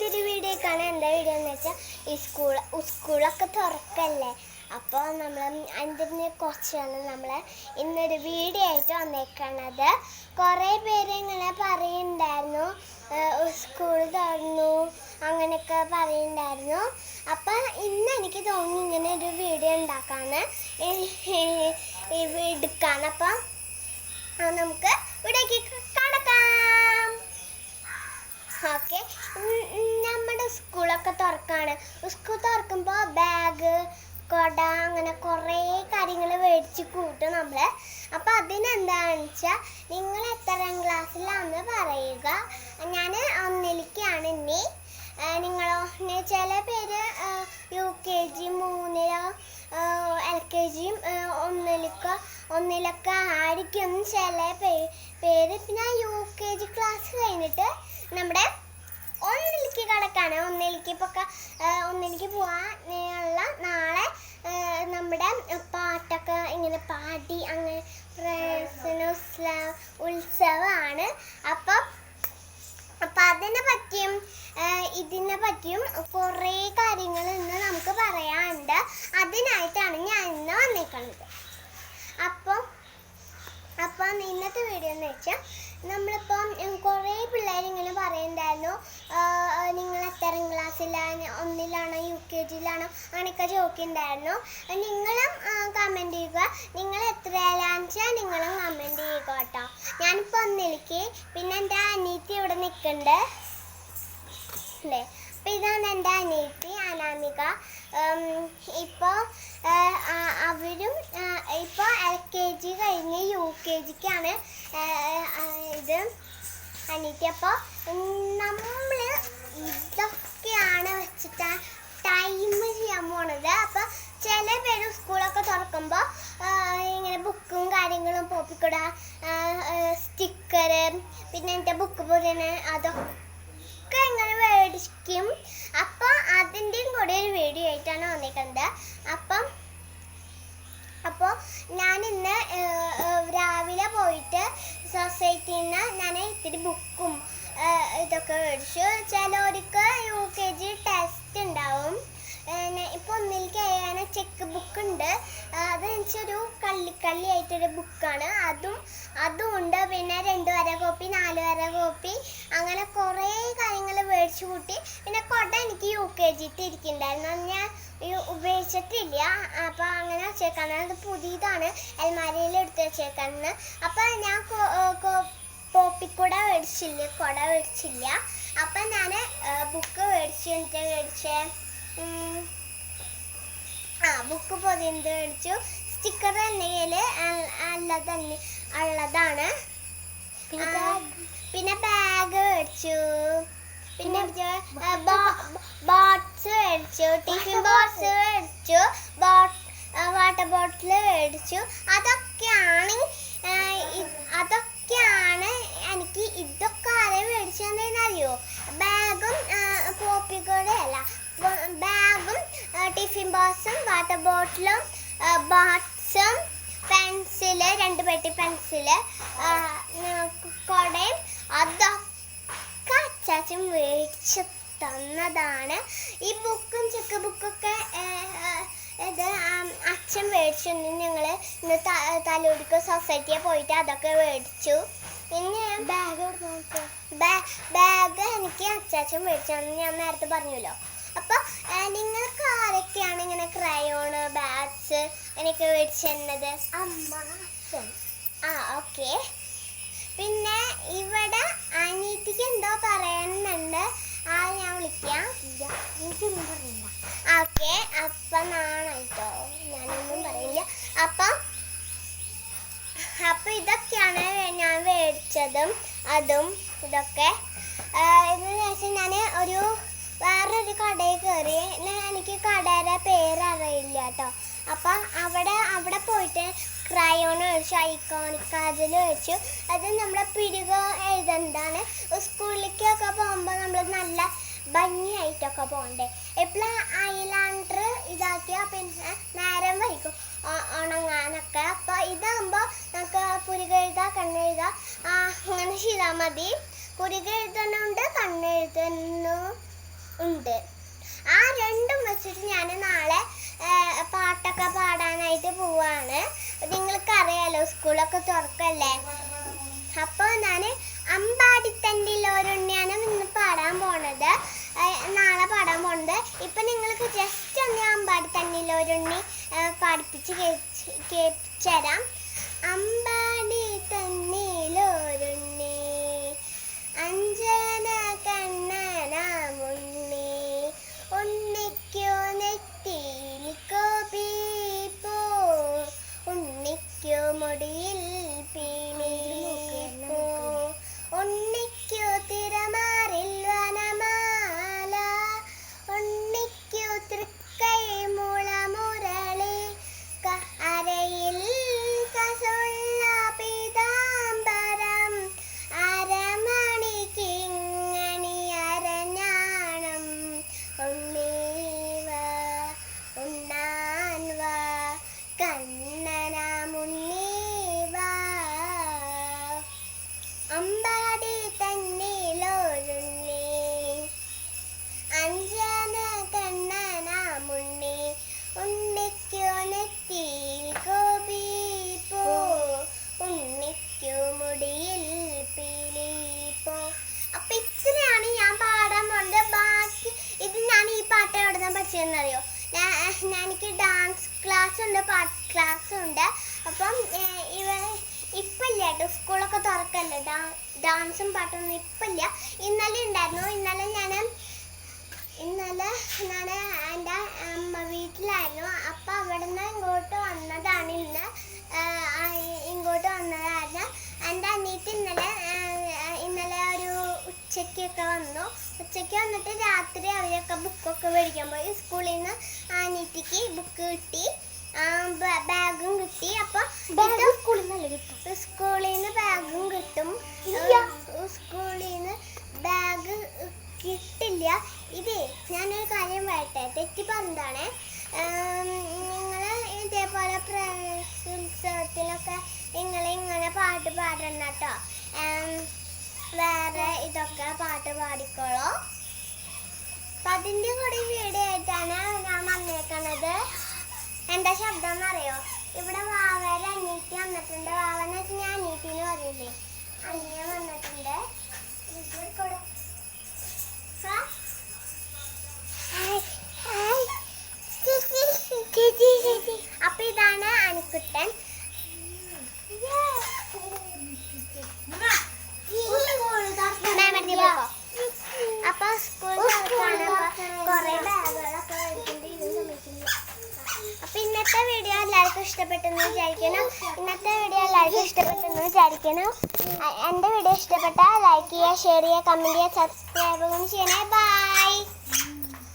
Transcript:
പുതിയൊരു വീഡിയോ കാണാൻ എന്താ വീഡിയോ എന്ന് വെച്ചാൽ ഈ സ്കൂൾ സ്കൂളൊക്കെ തുറക്കല്ലേ? അപ്പോൾ നമ്മൾ അതിനെ കുറച്ചാണ് നമ്മൾ ഇന്നൊരു വീഡിയോ ആയിട്ട് വന്നേക്കണത്. കുറേ പേര് ഇങ്ങനെ പറയുന്നുണ്ടായിരുന്നു സ്കൂൾ തുറന്നു അങ്ങനെയൊക്കെ പറയുന്നുണ്ടായിരുന്നു അപ്പം ഇന്ന് എനിക്ക് തോന്നി ഇങ്ങനെ ഒരു വീഡിയോ ഉണ്ടാക്കാന്ന്. എടുക്കാൻ അപ്പം നമുക്ക് ഇവിടേക്ക് കടക്കാം. ഓക്കെ. സ്കൂളൊക്കെ തുറക്കാണ്. സ്കൂൾ തുറക്കുമ്പോൾ ബാഗ് കൊട അങ്ങനെ കുറേ കാര്യങ്ങൾ മേടിച്ച് കൂട്ടും നമ്മൾ അപ്പോൾ അതിനെന്താണെന്ന് വെച്ചാൽ നിങ്ങൾ എത്രാം ക്ലാസ്സിലാണെന്ന് പറയുക. ഞാൻ ഒന്നിലേക്കാണ് ഇനി. നിങ്ങളോ? ചില പേര് യു കെ ജി മൂന്നിലോ എൽ കെ ജിയും ഒന്നിലേക്കോ ഒന്നിലൊക്കെ ആയിരിക്കും. ചില പേര് പിന്നെ യു കെ ജി ക്ലാസ് കഴിഞ്ഞിട്ട് നമ്മുടെ ഒന്നിലേക്ക് കിടക്കാൻ ഒന്നിലേക്ക് ഇപ്പോൾ ഒന്നിലേക്ക് പോകാനുള്ള നാളെ നമ്മുടെ പാട്ടൊക്കെ ഇങ്ങനെ പാടി അങ്ങനെ ഉത്സവമാണ് അപ്പം അപ്പം അതിനെ പറ്റിയും ഇതിനെ പറ്റിയും കുറേ കാര്യങ്ങൾ ഇന്ന് നമുക്ക് പറയാനുണ്ട്. അതിനായിട്ടാണ് ഞാൻ ഇന്ന് വന്നിരിക്കുന്നത് അപ്പം അപ്പം ഇന്നത്തെ വീഡിയോ എന്ന് വെച്ചാൽ നമ്മളിപ്പം കുറേ പിള്ളേർ ഇങ്ങനെ പറയുന്നുണ്ടായിരുന്നു. നിങ്ങൾ എത്രാം ക്ലാസ്സിലാണ്? ഒന്നിലാണോ? യു കെ ജിയിലാണോ? അങ്ങനെയൊക്കെ ചോദിക്കുന്നുണ്ടായിരുന്നു. നിങ്ങളും കമന്റ് ചെയ്യുക. നിങ്ങൾ എത്രയിലാണെന്ന് വെച്ചാൽ നിങ്ങളും കമന്റ് ചെയ്യുക കേട്ടോ. ഞാനിപ്പോൾ ഒന്നിലേക്ക് പിന്നെ എന്റെ അനീത്തി ഇവിടെ നിൽക്കുന്നുണ്ട്. അല്ലേ? അപ്പം ഇതാണ് എന്റെ അനീറ്റി അനാമിക. ഇപ്പോൾ അവരും ഇപ്പോൾ എൽ കെ ജി കഴിഞ്ഞ് യു കെ ജിക്കാണ് ഇത് അനിക്കപ്പോൾ നമ്മൾ ഇതൊക്കെയാണ് വെച്ചിട്ട് ടൈം ചെയ്യാൻ പോണത്. അപ്പോൾ ചില പേര് സ്കൂളൊക്കെ തുറക്കുമ്പോൾ ഇങ്ങനെ ബുക്കും കാര്യങ്ങളും പോപ്പിക്കൂട. സ്റ്റിക്കർ പിന്നെ എന്റെ ബുക്ക് പോലെ അതൊക്കെ ഇങ്ങനെ മേടിക്കും അപ്പോൾ അതിന്റെയും കൂടെ ഒരു വീഡിയോ ആയിട്ടാണ് വന്നിരിക്കുന്നത്. അപ്പം അപ്പോൾ ഞാൻ ഇന്ന് ഏഹ്, ഏഹ്, രാവിലെ പോയിട്ട് സൊസൈറ്റിയിൽ നിന്ന് ഞാൻ ഇത്തിരി ബുക്കും ഇതൊക്കെ മേടിച്ചു. ചിലവർക്ക് യു കെ ജി ടെസ്റ്റ് ഉണ്ടാവും. ഇപ്പോൾ ഒന്നിലേക്ക് ചെയ്യാൻ ചെക്ക് ബുക്ക് ഉണ്ട്. അത് വെച്ചൊരു കള്ളിക്കള്ളി ആയിട്ടൊരു ബുക്കാണ് അതും അതും ഉണ്ട്. പിന്നെ രണ്ട് വര കോപ്പി നാല് വര കോപ്പി അങ്ങനെ കുറേ കാര്യങ്ങൾ മേടിച്ചു കൂട്ടി. പിന്നെ കൊട എനിക്ക് യു കെ ജിത്ത് ഇരിക്കുന്നുണ്ടായിരുന്നു ഞാൻ ഉപയോഗിച്ചിട്ടില്ല അപ്പോൾ അങ്ങനെ വെച്ചേക്കാണ്. അത് പുതിയതാണ്. അൽമാരയിൽ എടുത്ത് വെച്ചേക്കാന്ന് അപ്പോൾ ഞാൻ പോപ്പിക്കുട മേടിച്ചില്ല. കുട മേടിച്ചില്ല. അപ്പം ഞാൻ ബുക്ക് മേടിച്ചു. എന്നിട്ട് മേടിച്ചേ? ആ ബുക്ക് പൊതിന്ത് മേടിച്ചു? സ്റ്റിക്കർ എണ്ണയിൽ അല്ലതന്നെ ഉള്ളതാണ്. പിന്നെ ബാഗ്? മേടിച്ചു. പിന്നെ ബോട്ട്സ് മേടിച്ചു ടിഫിൻ ബോക്സ് മേടിച്ചു വാട്ടർ ബോട്ടിൽ മേടിച്ചു. അതൊക്കെയാണ് അതൊക്കെയാണ് എനിക്ക് ഇതൊക്കെ ആരെ മേടിച്ചതെന്ന് അറിയോ? ബാഗും പോപ്പിക്കൂടെ അല്ല ബാഗും ടിഫിൻ ബോക്സും വാട്ടർ ബോട്ടിലും ബോട്ട്സും പെൻസിൽ രണ്ട് പെട്ടി പെൻസിൽ കൊടയും അതൊക്കെ അച്ചാച്ചൻ മേടിച്ച് തന്നതാണ്. ഈ ബുക്കും ചെക്ക് ബുക്കൊക്കെ ഇത് അച്ഛൻ മേടിച്ചു ഞങ്ങൾ ഇന്ന് ത- തലൂരിക്ക് സൊസൈറ്റിയെ പോയിട്ട് അതൊക്കെ മേടിച്ചു. പിന്നെ ബാഗ് ബാഗ് എനിക്ക് അച്ചാച്ചൻ മേടിച്ചാന്ന് ഞാൻ നേരത്തെ പറഞ്ഞല്ലോ. അപ്പോൾ നിങ്ങൾക്ക് ആരൊക്കെയാണ് ഇങ്ങനെ ക്രയോണ് ബാഗ്സ് എനിക്ക് മേടിച്ചു തന്നത്? അമ്മ അച്ഛൻ. ആ ഓക്കെ. പിന്നെ ഇവിടെ അനീതിക്ക് എന്തോ ഞാൻ വിളിക്കാം. ഓക്കെ അപ്പം നാണായിട്ടോ ഞാനൊന്നും പറയില്ല. അപ്പം അപ്പം ഇതൊക്കെയാണ് ഞാൻ മേടിച്ചതും അതും ഇതൊക്കെ. ഇതിന് ശേഷം ഞാൻ ഒരു വേറൊരു കടയിൽ കയറി. എനിക്ക് കടയുടെ പേര് അറിയില്ല കേട്ടോ. അപ്പം അവിടെ അവിടെ പോയിട്ട് ക്രയോൺ ഒഴിച്ചു ഐക്കോണിക് കാജൽ വെച്ചു അത് നമ്മുടെ പിരിവ് എഴുതേണ്ടതാണ്. സ്കൂളിലേക്കൊക്കെ പോകുമ്പോൾ നമ്മൾ നല്ല ഭംഗിയായിട്ടൊക്കെ പോകണ്ടേ. എപ്പോഴും ഐലാൻഡർ ഇതാക്കിയാൽ പിന്നെ നേരം വൈകും. ഉണങ്ങാനൊക്കെ. അപ്പോൾ ഇതാകുമ്പോൾ നമുക്ക് പുരിക എഴുതാം കണ്ണെഴുതാം ആ, അങ്ങനെ ചെയ്താൽ മതി. പുരിക എഴുതുന്നുണ്ട് കണ്ണെഴുതുന്നു വെച്ചിട്ട് ഞാൻ നാളെ ആ, പാട്ടൊക്കെ പാടാനായിട്ട് പോവാണ്. നിങ്ങൾക്ക് അറിയാലോ സ്കൂളൊക്കെ തുറക്കല്ലേ? ഇപ്പം നിങ്ങൾക്ക് ജസ്റ്റ് ഒന്ന് അമ്പാടിത്തണ്ടിലോരുണ്ണി ഒരുണ്ണി പാടിപ്പിച്ച് കേൾപ്പിച്ചു തരാം. ഞാൻ- എനിക്ക് ഡാൻസ് ക്ലാസ് ഉണ്ട് പാട്ട് ക്ലാസ് ഉണ്ട്. അപ്പം ഇവ ഇപ്പം ഇല്ല കേട്ടോ സ്കൂളൊക്കെ തുറക്കല്ലേ ഡാൻസും പാട്ടൊന്നും ഇപ്പം ഇല്ല ഇന്നലെ ഉണ്ടായിരുന്നു ഇന്നലെ ഞാൻ ഇന്നലെ ഞാൻ എന്റെ അമ്മ വീട്ടിലായിരുന്നു അപ്പം അവിടെ നിന്ന് ഇങ്ങോട്ട് വന്നതാണ് ഇന്ന് ആ, ആ, ഇങ്ങോട്ട് വന്നതാണ് എന്റെ അനിയത്തി ഇന്നലെ ആ, ആ, ഇന്നലെ ഒരു ഉച്ചയ്ക്കൊക്കെ വന്നു. ഉച്ചയ്ക്ക് വന്നിട്ട് രാത്രി അവരൊക്കെ ബുക്കൊക്കെ മേടിക്കാൻ പോയി. സ്കൂളിൽ നിന്ന് ആനീറ്റിക്ക് ബുക്ക് കിട്ടി. ബാഗും കിട്ടി. അപ്പൊ സ്കൂളിൽ നിന്ന് കിട്ടും സ്കൂളിൽ നിന്ന് ബാഗും കിട്ടും. സ്കൂളിൽ നിന്ന് ബാഗ് കിട്ടില്ല. ഇതേ ഞാനൊരു കാര്യം പറയട്ടെ. തെറ്റി പറഞ്ഞതാണ് നിങ്ങൾ ഇതേപോലെ പ്രവേശോത്സവത്തിലൊക്കെ നിങ്ങൾ ഇങ്ങനെ പാട്ട് പാടണം കേട്ടോ വേറെ ഇതൊക്കെ പാട്ട് പാടിക്കോളോ. അപ്പം അതിന്റെ കൂടെ വീഡിയോ ആയിട്ടാണ് ഞാൻ വന്നേക്കണത്. എന്താ ശബ്ദം എന്നറിയോ ഇവിടെ വാവേര അനീറ്റി വന്നിട്ടുണ്ട്. വാവനെ വെച്ചാൽ ഞാൻ അനീറ്റിന് പറയില്ലേ അനിയ വന്നിട്ടുണ്ട്. ഇവിടെ എല്ലാവർക്കും ഇഷ്ടപ്പെട്ടെന്ന് വിചാരിക്കണം ഇന്നത്തെ വീഡിയോ എല്ലാവർക്കും ഇഷ്ടപ്പെട്ടെന്ന് വിചാരിക്കണം എന്റെ വീഡിയോ ഇഷ്ടപ്പെട്ടാൽ ലൈക്ക് ചെയ്യുക ഷെയർ ചെയ്യുക കമന്റ് ചെയ്യുക സബ്സ്ക്രൈബ് ചെയ്യണേ. ബൈ